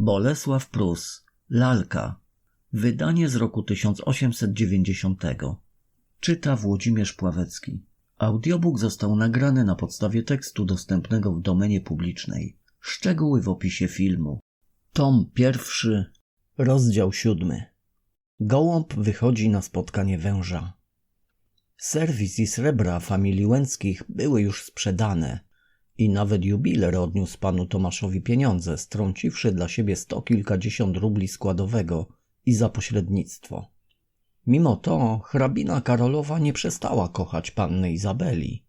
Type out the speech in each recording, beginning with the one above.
Bolesław Prus, Lalka. Wydanie z roku 1890. Czyta Włodzimierz Pławecki. Audiobook został nagrany na podstawie tekstu dostępnego w domenie publicznej. Szczegóły w opisie filmu. Tom pierwszy, rozdział siódmy. Gołąb wychodzi na spotkanie węża. Serwis i srebra familii Łęckich były już sprzedane i nawet jubiler odniósł panu Tomaszowi pieniądze, strąciwszy dla siebie sto kilkadziesiąt rubli składowego i za pośrednictwo. Mimo to hrabina Karolowa nie przestała kochać panny Izabeli.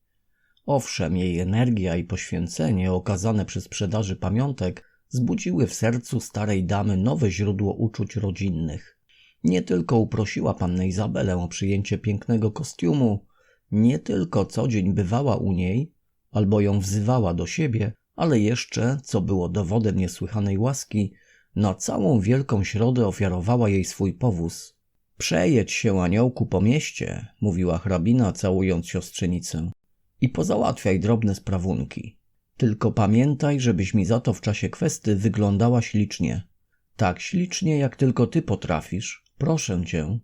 Owszem, jej energia i poświęcenie okazane przy sprzedaży pamiątek zbudziły w sercu starej damy nowe źródło uczuć rodzinnych. Nie tylko uprosiła pannę Izabelę o przyjęcie pięknego kostiumu, nie tylko co dzień bywała u niej, albo ją wzywała do siebie, ale jeszcze, co było dowodem niesłychanej łaski, na całą Wielką Środę ofiarowała jej swój powóz. Przejedź się, aniołku, po mieście, mówiła hrabina, całując siostrzenicę, i pozałatwiaj drobne sprawunki. Tylko pamiętaj, żebyś mi za to w czasie kwesty wyglądała ślicznie. Tak ślicznie, jak tylko ty potrafisz. Proszę cię.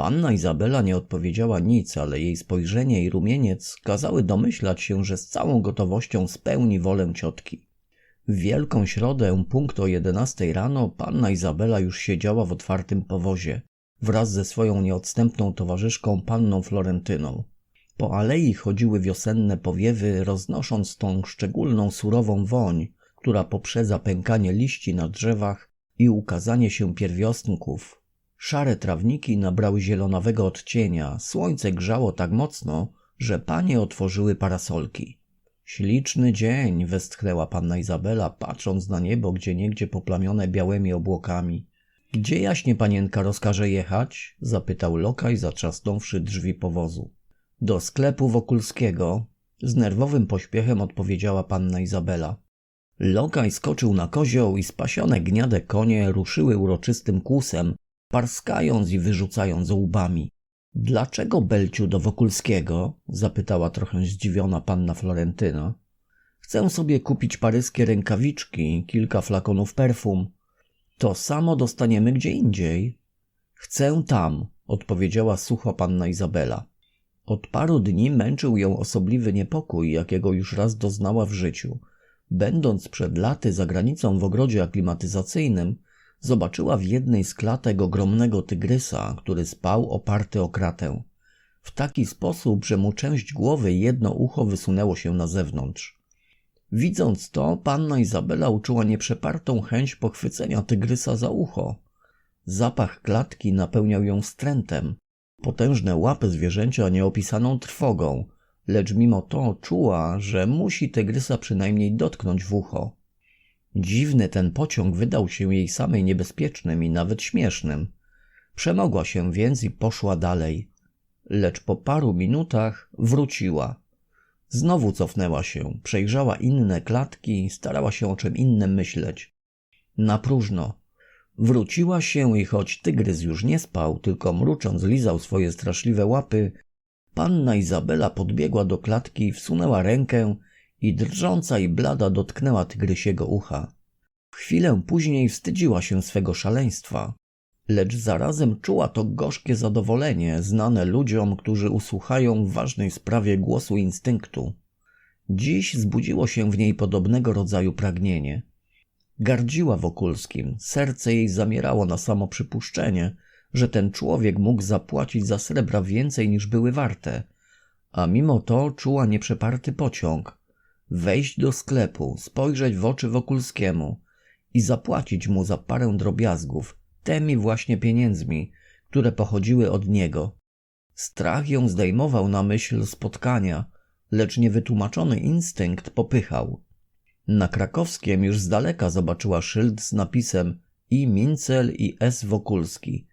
Panna Izabela nie odpowiedziała nic, ale jej spojrzenie i rumieniec kazały domyślać się, że z całą gotowością spełni wolę ciotki. W wielką środę, punkt o jedenastej rano, panna Izabela już siedziała w otwartym powozie, wraz ze swoją nieodstępną towarzyszką panną Florentyną. Po alei chodziły wiosenne powiewy, roznosząc tą szczególną surową woń, która poprzedza pękanie liści na drzewach i ukazanie się pierwiosnków, Szare trawniki nabrały zielonawego odcienia, słońce grzało tak mocno, że panie otworzyły parasolki. Śliczny dzień, westchnęła panna Izabela, patrząc na niebo, gdzie niegdzie poplamione białymi obłokami. Gdzie jaśnie panienka rozkaże jechać? zapytał lokaj, zatrzasnąwszy drzwi powozu. Do sklepu Wokulskiego, z nerwowym pośpiechem odpowiedziała panna Izabela. Lokaj skoczył na kozioł i spasione gniade konie ruszyły uroczystym kłusem, parskając i wyrzucając łbami. Dlaczego Belciu do Wokulskiego? zapytała trochę zdziwiona panna Florentyna. Chcę sobie kupić paryskie rękawiczki, kilka flakonów perfum. To samo dostaniemy gdzie indziej. Chcę tam, odpowiedziała sucho panna Izabela. Od paru dni męczył ją osobliwy niepokój, jakiego już raz doznała w życiu. Będąc przed laty za granicą w ogrodzie aklimatyzacyjnym, zobaczyła w jednej z klatek ogromnego tygrysa, który spał oparty o kratę. W taki sposób, że mu część głowy i jedno ucho wysunęło się na zewnątrz. Widząc to, panna Izabela uczuła nieprzepartą chęć pochwycenia tygrysa za ucho. Zapach klatki napełniał ją wstrętem. Potężne łapy zwierzęcia nieopisaną trwogą, lecz mimo to czuła, że musi tygrysa przynajmniej dotknąć w ucho. Dziwny ten pociąg wydał się jej samej niebezpiecznym i nawet śmiesznym. Przemogła się więc i poszła dalej. Lecz po paru minutach wróciła. Znowu cofnęła się, przejrzała inne klatki, starała się o czym innym myśleć. Na próżno. Wróciła się i choć tygrys już nie spał, tylko mrucząc lizał swoje straszliwe łapy, panna Izabela podbiegła do klatki wsunęła rękę i drżąca i blada dotknęła tygrysiego ucha. Chwilę później wstydziła się swego szaleństwa, lecz zarazem czuła to gorzkie zadowolenie znane ludziom, którzy usłuchają w ważnej sprawie głosu instynktu. Dziś zbudziło się w niej podobnego rodzaju pragnienie. Gardziła Wokulskim, serce jej zamierało na samo przypuszczenie, że ten człowiek mógł zapłacić za srebra więcej niż były warte, a mimo to czuła nieprzeparty pociąg, wejść do sklepu, spojrzeć w oczy Wokulskiemu i zapłacić mu za parę drobiazgów, temi właśnie pieniędzmi, które pochodziły od niego. Strach ją zdejmował na myśl spotkania, lecz niewytłumaczony instynkt popychał. Na krakowskiem już z daleka zobaczyła szyld z napisem i Mincel i S. Wokulski,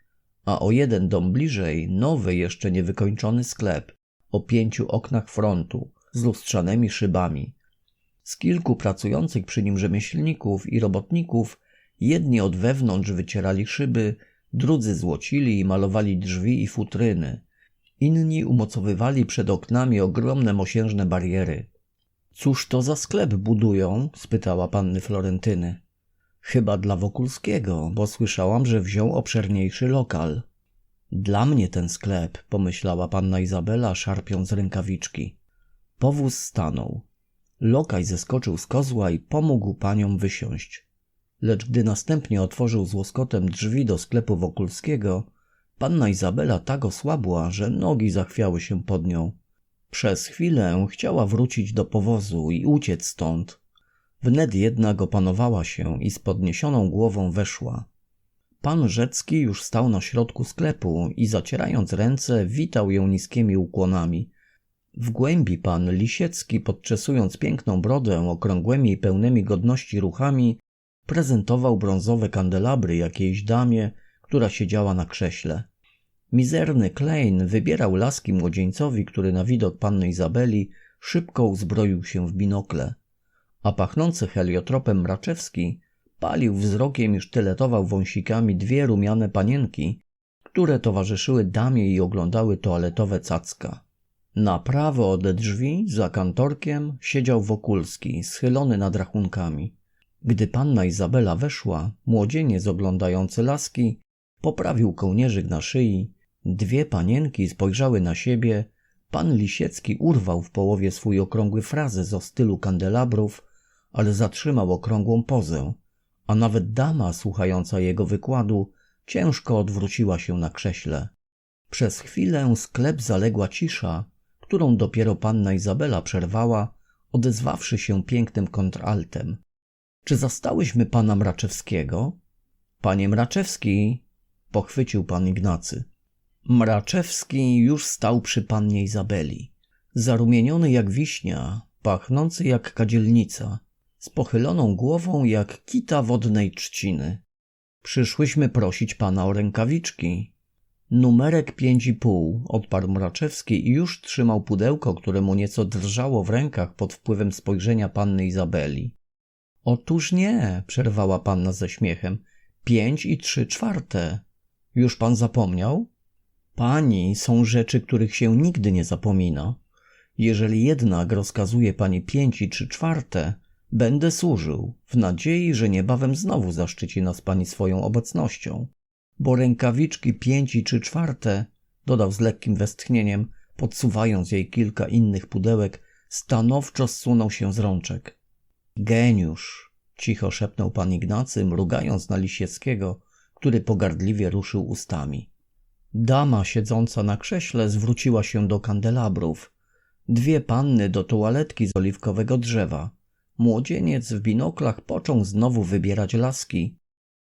a o jeden dom bliżej nowy, jeszcze niewykończony sklep o pięciu oknach frontu z lustrzanymi szybami. Z kilku pracujących przy nim rzemieślników i robotników jedni od wewnątrz wycierali szyby, drudzy złocili i malowali drzwi i futryny. Inni umocowywali przed oknami ogromne mosiężne bariery. Cóż to za sklep budują? spytała panny Florentyny. Chyba dla Wokulskiego, bo słyszałam, że wziął obszerniejszy lokal. Dla mnie ten sklep, pomyślała panna Izabela, szarpiąc rękawiczki. Powóz stanął. Lokaj zeskoczył z kozła i pomógł paniom wysiąść. Lecz gdy następnie otworzył z łoskotem drzwi do sklepu Wokulskiego, panna Izabela tak osłabła, że nogi zachwiały się pod nią. Przez chwilę chciała wrócić do powozu i uciec stąd. Wnet jednak opanowała się i z podniesioną głową weszła. Pan Rzecki już stał na środku sklepu i zacierając ręce witał ją niskimi ukłonami. W głębi pan Lisiecki, podczesując piękną brodę okrągłymi i pełnymi godności ruchami, prezentował brązowe kandelabry jakiejś damie, która siedziała na krześle. Mizerny Klein wybierał laski młodzieńcowi, który na widok panny Izabeli szybko uzbroił się w binokle, a pachnący heliotropem Mraczewski palił wzrokiem i sztyletował wąsikami dwie rumiane panienki, które towarzyszyły damie i oglądały toaletowe cacka. Na prawo od drzwi, za kantorkiem, siedział Wokulski, schylony nad rachunkami. Gdy panna Izabela weszła, młodzieniec oglądający laski poprawił kołnierzyk na szyi, dwie panienki spojrzały na siebie, pan Lisiecki urwał w połowie swój okrągły frazes o stylu kandelabrów, ale zatrzymał okrągłą pozę, a nawet dama słuchająca jego wykładu ciężko odwróciła się na krześle. Przez chwilę sklep zaległa cisza, którą dopiero panna Izabela przerwała, odezwawszy się pięknym kontraltem. Czy zastałyśmy pana Mraczewskiego? Panie Mraczewski, pochwycił pan Ignacy. Mraczewski już stał przy pannie Izabeli. Zarumieniony jak wiśnia, pachnący jak kadzielnica, z pochyloną głową jak kita wodnej trzciny. Przyszłyśmy prosić pana o rękawiczki. Numerek pięć i pół, odparł Mraczewski i już trzymał pudełko, które mu nieco drżało w rękach pod wpływem spojrzenia panny Izabeli. Otóż nie, przerwała panna ze śmiechem. Pięć i trzy czwarte. Już pan zapomniał? Pani są rzeczy, których się nigdy nie zapomina. Jeżeli jednak rozkazuje pani pięć i trzy czwarte, będę służył, w nadziei, że niebawem znowu zaszczyci nas pani swoją obecnością. Bo rękawiczki pięć i trzy czwarte, dodał z lekkim westchnieniem, podsuwając jej kilka innych pudełek, stanowczo zsunął się z rączek. Geniusz, cicho szepnął pan Ignacy, mrugając na Lisieckiego, który pogardliwie ruszył ustami. Dama siedząca na krześle zwróciła się do kandelabrów. Dwie panny do toaletki z oliwkowego drzewa. Młodzieniec w binoklach począł znowu wybierać laski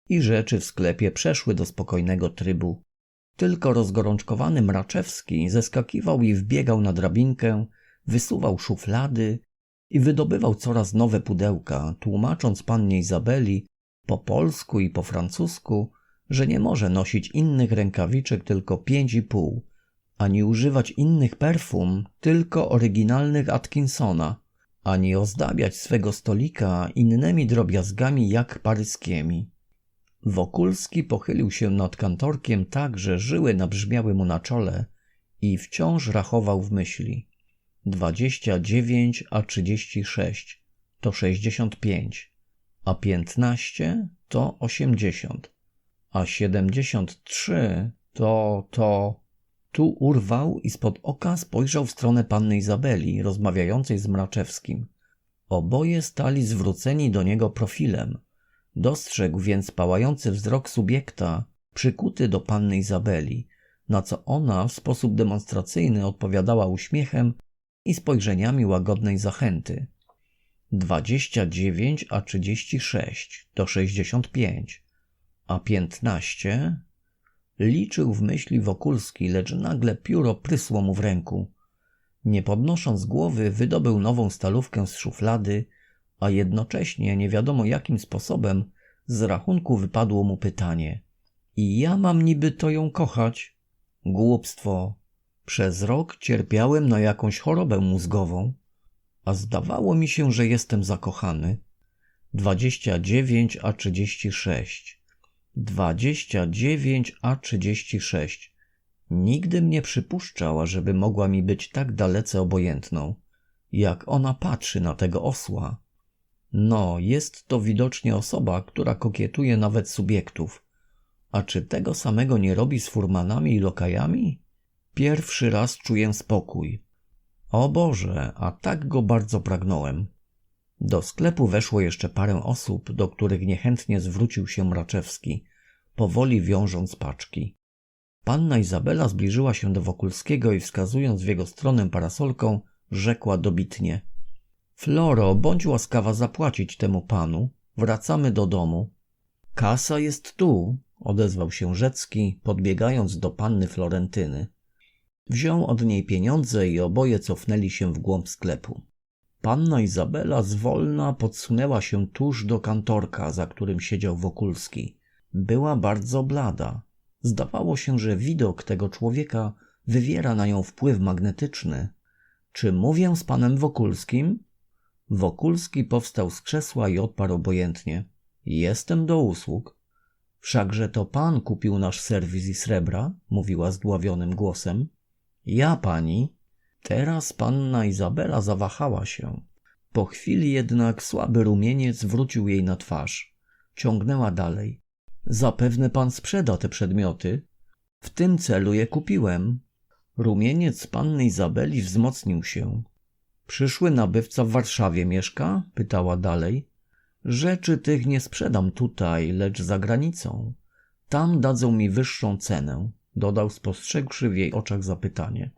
i rzeczy w sklepie przeszły do spokojnego trybu. Tylko rozgorączkowany Mraczewski zeskakiwał i wbiegał na drabinkę, wysuwał szuflady i wydobywał coraz nowe pudełka, tłumacząc pannie Izabeli po polsku i po francusku, że nie może nosić innych rękawiczek tylko pięć i pół, ani używać innych perfum, tylko oryginalnych Atkinsona, ani ozdabiać swego stolika innymi drobiazgami jak paryskimi. Wokulski pochylił się nad kantorkiem tak, że żyły nabrzmiały mu na czole i wciąż rachował w myśli. Dwadzieścia dziewięć a trzydzieści sześć to sześćdziesiąt pięć, a piętnaście to osiemdziesiąt a siedemdziesiąt trzy to, to... Tu urwał i spod oka spojrzał w stronę panny Izabeli, rozmawiającej z Mraczewskim. Oboje stali zwróceni do niego profilem. Dostrzegł więc pałający wzrok subiekta, przykuty do panny Izabeli, na co ona w sposób demonstracyjny odpowiadała uśmiechem i spojrzeniami łagodnej zachęty. Dwadzieścia dziewięć a trzydzieści sześć to sześćdziesiąt pięć a piętnaście? Liczył w myśli Wokulski, lecz nagle pióro prysło mu w ręku. Nie podnosząc głowy, wydobył nową stalówkę z szuflady, a jednocześnie nie wiadomo jakim sposobem z rachunku wypadło mu pytanie. I ja mam niby to ją kochać? Głupstwo. Przez rok cierpiałem na jakąś chorobę mózgową, a zdawało mi się, że jestem zakochany. Dwadzieścia dziewięć a trzydzieści sześć dwadzieścia dziewięć a trzydzieści sześć. Nigdy mnie przypuszczała, żeby mogła mi być tak dalece obojętną. Jak ona patrzy na tego osła. No, jest to widocznie osoba, która kokietuje nawet subiektów. A czy tego samego nie robi z furmanami i lokajami? Pierwszy raz czuję spokój. O Boże, a tak go bardzo pragnąłem. Do sklepu weszło jeszcze parę osób, do których niechętnie zwrócił się Mraczewski, powoli wiążąc paczki. Panna Izabela zbliżyła się do Wokulskiego i wskazując w jego stronę parasolką, rzekła dobitnie – Floro, bądź łaskawa zapłacić temu panu. Wracamy do domu. Kasa jest tu, odezwał się Rzecki, podbiegając do panny Florentyny. Wziął od niej pieniądze i oboje cofnęli się w głąb sklepu. Panna Izabela zwolna podsunęła się tuż do kantorka, za którym siedział Wokulski. Była bardzo blada. Zdawało się, że widok tego człowieka wywiera na nią wpływ magnetyczny. Czy mówię z panem Wokulskim? Wokulski powstał z krzesła i odparł obojętnie. Jestem do usług. Wszakże to pan kupił nasz serwis i srebra, mówiła zdławionym głosem. Ja pani. Teraz panna Izabela zawahała się. Po chwili jednak słaby rumieniec wrócił jej na twarz. Ciągnęła dalej. Zapewne pan sprzeda te przedmioty. W tym celu je kupiłem. Rumieniec panny Izabeli wzmocnił się. Przyszły nabywca w Warszawie mieszka? pytała dalej. Rzeczy tych nie sprzedam tutaj, lecz za granicą. Tam dadzą mi wyższą cenę, dodał spostrzegłszy w jej oczach zapytanie.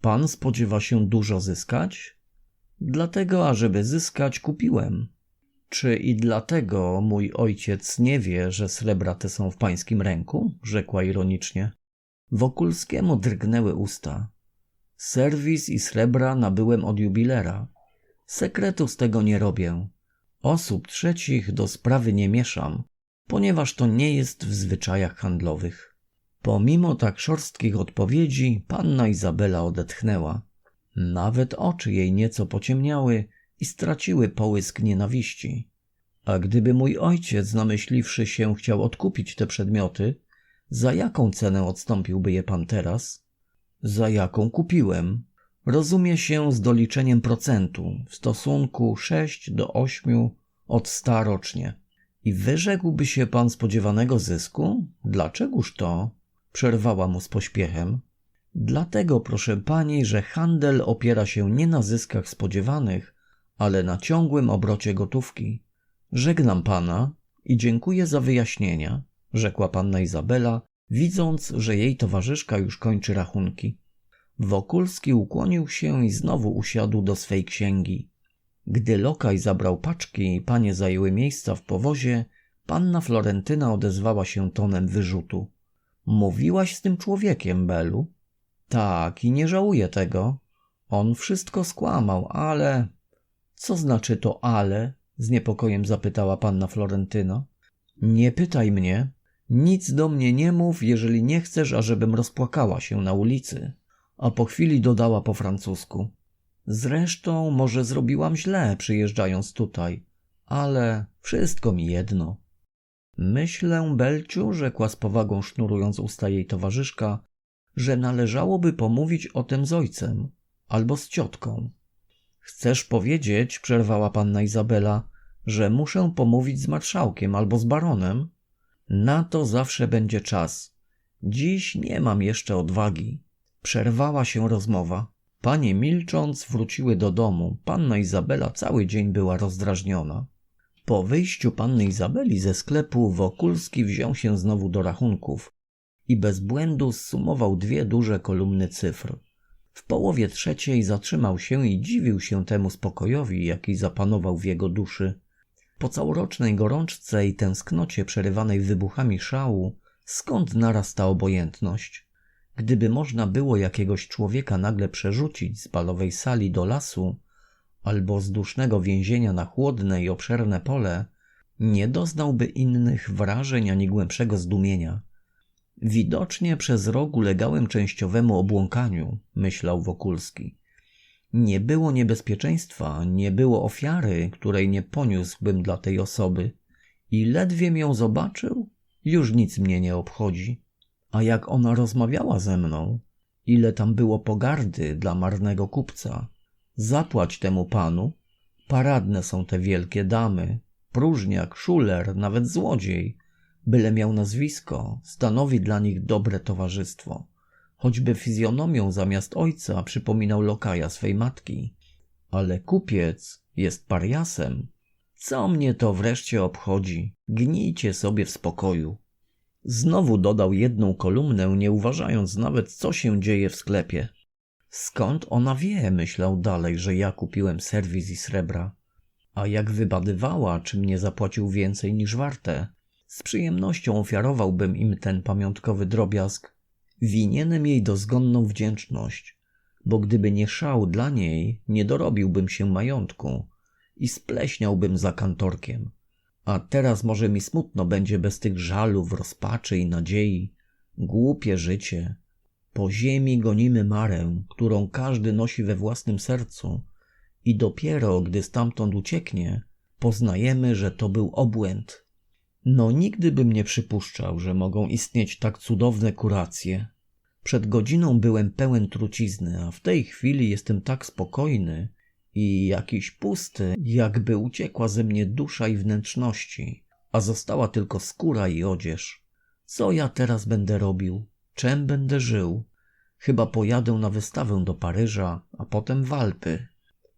Pan spodziewa się dużo zyskać? Dlatego, ażeby zyskać, kupiłem. Czy i dlatego mój ojciec nie wie, że srebra te są w pańskim ręku? rzekła ironicznie. Wokulskiemu drgnęły usta. Serwis i srebra nabyłem od jubilera. Sekretu z tego nie robię. Osób trzecich do sprawy nie mieszam, ponieważ to nie jest w zwyczajach handlowych. Pomimo tak szorstkich odpowiedzi, panna Izabela odetchnęła. Nawet oczy jej nieco pociemniały i straciły połysk nienawiści. A gdyby mój ojciec, namyśliwszy się, chciał odkupić te przedmioty, za jaką cenę odstąpiłby je pan teraz? Za jaką kupiłem. Rozumie się z doliczeniem procentu w stosunku 6 do 8 od 100 rocznie. I wyrzekłby się pan spodziewanego zysku? Dlaczegoż to? Przerwała mu z pośpiechem. Dlatego, proszę pani, że handel opiera się nie na zyskach spodziewanych, ale na ciągłym obrocie gotówki. Żegnam pana i dziękuję za wyjaśnienia, rzekła panna Izabela, widząc, że jej towarzyszka już kończy rachunki. Wokulski ukłonił się i znowu usiadł do swej księgi. Gdy lokaj zabrał paczki i panie zajęły miejsca w powozie, panna Florentyna odezwała się tonem wyrzutu. Mówiłaś z tym człowiekiem, Belu? Tak, i nie żałuję tego. On wszystko skłamał, ale... Co znaczy to ale? Z niepokojem zapytała panna Florentyna. Nie pytaj mnie, nic do mnie nie mów, jeżeli nie chcesz, ażebym rozpłakała się na ulicy. A po chwili dodała po francusku. Zresztą może zrobiłam źle, przyjeżdżając tutaj, ale wszystko mi jedno. Myślę, Belciu, rzekła z powagą sznurując usta jej towarzyszka, że należałoby pomówić o tym z ojcem albo z ciotką. Chcesz powiedzieć, przerwała panna Izabela, że muszę pomówić z marszałkiem albo z baronem? Na to zawsze będzie czas. Dziś nie mam jeszcze odwagi. Przerwała się rozmowa. Panie milcząc wróciły do domu. Panna Izabela cały dzień była rozdrażniona. Po wyjściu panny Izabeli ze sklepu Wokulski wziął się znowu do rachunków i bez błędu zsumował dwie duże kolumny cyfr. W połowie trzeciej zatrzymał się i dziwił się temu spokojowi, jaki zapanował w jego duszy. Po całorocznej gorączce i tęsknocie przerywanej wybuchami szału, skąd naraz ta obojętność? Gdyby można było jakiegoś człowieka nagle przerzucić z balowej sali do lasu, albo z dusznego więzienia na chłodne i obszerne pole, nie doznałby innych wrażeń ani głębszego zdumienia. Widocznie przez rok ulegałem częściowemu obłąkaniu, myślał Wokulski. Nie było niebezpieczeństwa, nie było ofiary, której nie poniósłbym dla tej osoby. I ledwie ją zobaczył, już nic mnie nie obchodzi. A jak ona rozmawiała ze mną, ile tam było pogardy dla marnego kupca. Zapłać temu panu, Paradne są te wielkie damy. Próżniak, szuler, nawet złodziej. Byle miał nazwisko, stanowi dla nich dobre towarzystwo. Choćby fizjonomią zamiast ojca przypominał lokaja swej matki. Ale kupiec jest pariasem. Co mnie to wreszcie obchodzi? Gnijcie sobie w spokoju. Znowu dodał jedną kolumnę, nie uważając nawet, co się dzieje w sklepie. Skąd ona wie, myślał dalej, że ja kupiłem serwis i srebra. A jak wybadywała, czy mnie zapłacił więcej niż warte, z przyjemnością ofiarowałbym im ten pamiątkowy drobiazg. Winienem jej dozgonną wdzięczność, bo gdyby nie szał dla niej, nie dorobiłbym się majątku i spleśniałbym za kantorkiem. A teraz może mi smutno będzie bez tych żalów, rozpaczy i nadziei. Głupie życie. Po ziemi gonimy marę, którą każdy nosi we własnym sercu, i dopiero gdy stamtąd ucieknie, poznajemy, że to był obłęd. No, nigdy bym nie przypuszczał, że mogą istnieć tak cudowne kuracje. Przed godziną byłem pełen trucizny, a w tej chwili jestem tak spokojny i jakiś pusty, jakby uciekła ze mnie dusza i wnętrzności, a została tylko skóra i odzież. Co ja teraz będę robił? Czem będę żył? Chyba pojadę na wystawę do Paryża, a potem w Alpy.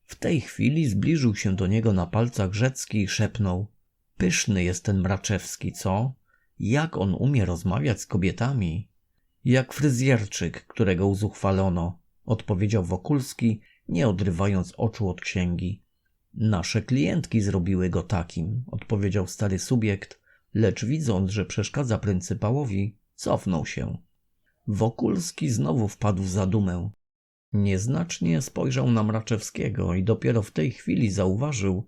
W tej chwili zbliżył się do niego na palcach Rzecki i szepnął: Pyszny jest ten Mraczewski, co? Jak on umie rozmawiać z kobietami? Jak fryzjerczyk, którego uzuchwalono, odpowiedział Wokulski, nie odrywając oczu od księgi. Nasze klientki zrobiły go takim, odpowiedział stary subiekt, lecz widząc, że przeszkadza pryncypałowi, cofnął się. Wokulski znowu wpadł w zadumę. Nieznacznie spojrzał na Mraczewskiego i dopiero w tej chwili zauważył,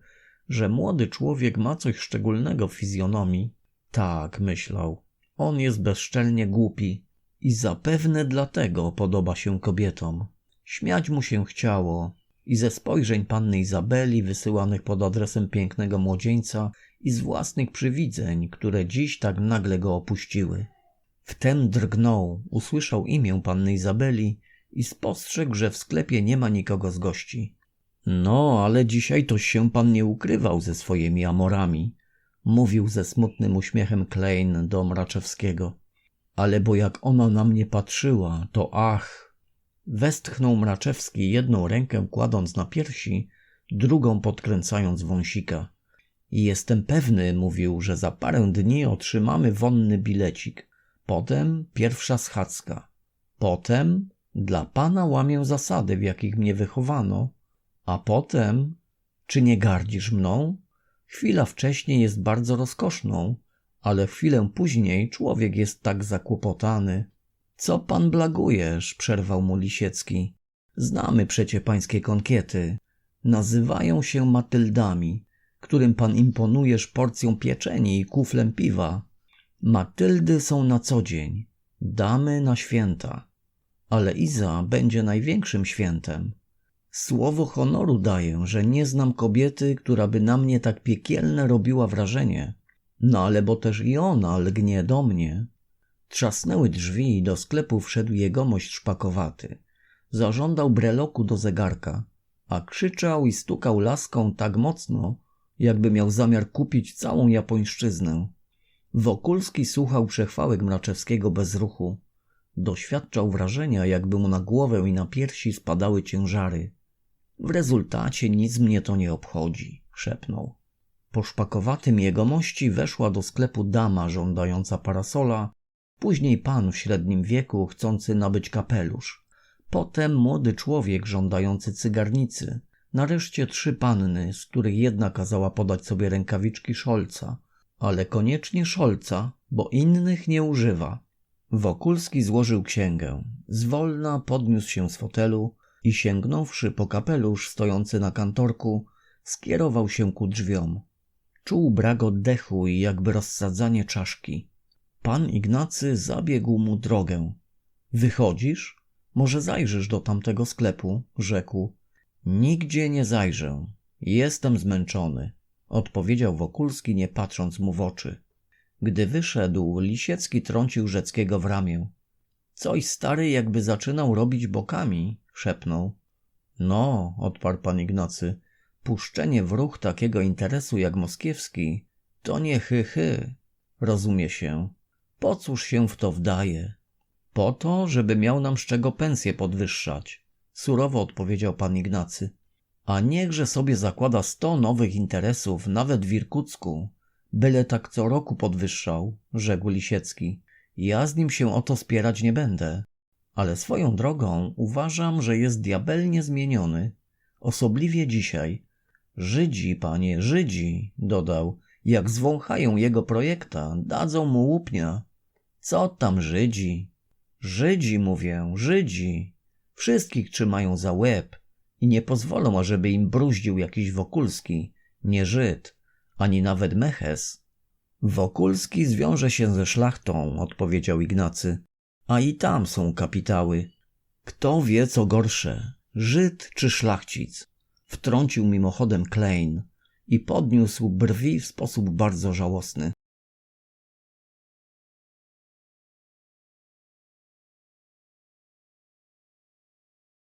że młody człowiek ma coś szczególnego w fizjonomii. Tak, myślał, on jest bezczelnie głupi i zapewne dlatego podoba się kobietom. Śmiać mu się chciało i ze spojrzeń panny Izabeli wysyłanych pod adresem pięknego młodzieńca i z własnych przywidzeń, które dziś tak nagle go opuściły. Wtem drgnął, usłyszał imię panny Izabeli i spostrzegł, że w sklepie nie ma nikogo z gości. No, ale dzisiaj toś się pan nie ukrywał ze swoimi amorami, mówił ze smutnym uśmiechem Klein do Mraczewskiego. Ale bo jak ona na mnie patrzyła, to ach! Westchnął Mraczewski jedną rękę kładąc na piersi, drugą podkręcając wąsika. Jestem pewny, mówił, że za parę dni otrzymamy wonny bilecik. Potem pierwsza schadzka. Potem dla pana łamię zasady, w jakich mnie wychowano. A potem, czy nie gardzisz mną? Chwila wcześniej jest bardzo rozkoszną, ale chwilę później człowiek jest tak zakłopotany. Co pan blagujesz? przerwał mu Lisiecki. Znamy przecie pańskie konkiety. Nazywają się Matyldami, którym pan imponujesz porcją pieczeni i kuflem piwa. Matyldy są na co dzień, damy na święta, ale Iza będzie największym świętem. Słowo honoru daję, że nie znam kobiety, która by na mnie tak piekielne robiła wrażenie. No ale bo też i ona lgnie do mnie. Trzasnęły drzwi i do sklepu wszedł jegomość szpakowaty. Zażądał breloku do zegarka, a krzyczał i stukał laską tak mocno, jakby miał zamiar kupić całą japońszczyznę. Wokulski słuchał przechwałek Mraczewskiego bez ruchu. Doświadczał wrażenia, jakby mu na głowę i na piersi spadały ciężary. W rezultacie nic mnie to nie obchodzi, szepnął. Po szpakowatym jegomości weszła do sklepu dama żądająca parasola, później pan w średnim wieku chcący nabyć kapelusz, potem młody człowiek żądający cygarnicy, nareszcie trzy panny, z których jedna kazała podać sobie rękawiczki szolca, ale koniecznie szolca, bo innych nie używa. Wokulski złożył księgę, zwolna podniósł się z fotelu i sięgnąwszy po kapelusz stojący na kantorku, skierował się ku drzwiom. Czuł brak oddechu i jakby rozsadzanie czaszki. Pan Ignacy zabiegł mu drogę. Wychodzisz? Może zajrzysz do tamtego sklepu, rzekł. Nigdzie nie zajrzę. Jestem zmęczony, odpowiedział Wokulski, nie patrząc mu w oczy. Gdy wyszedł, Lisiecki trącił Rzeckiego w ramię. Coś stary jakby zaczynał robić bokami, szepnął. No, odparł pan Ignacy, Puszczenie w ruch takiego interesu jak moskiewski to nie chy chy. Rozumie się. Po cóż się w to wdaje? Po to, żeby miał nam z czego pensję podwyższać. Surowo odpowiedział pan Ignacy. A niechże sobie zakłada sto nowych interesów, nawet w Irkucku. Byle tak co roku podwyższał, rzekł Lisiecki. Ja z nim się o to spierać nie będę. Ale swoją drogą uważam, że jest diabelnie zmieniony. Osobliwie dzisiaj. Żydzi, panie, Żydzi, dodał. Jak zwąchają jego projekta, dadzą mu łupnia. Co tam Żydzi? Żydzi, mówię, Żydzi. Wszystkich trzymają za łeb i nie pozwolą, ażeby im bruździł jakiś Wokulski, nie Żyd, ani nawet Meches. Wokulski zwiąże się ze szlachtą, odpowiedział Ignacy. A i tam są kapitały. Kto wie, co gorsze, Żyd czy szlachcic? Wtrącił mimochodem Klein i podniósł brwi w sposób bardzo żałosny.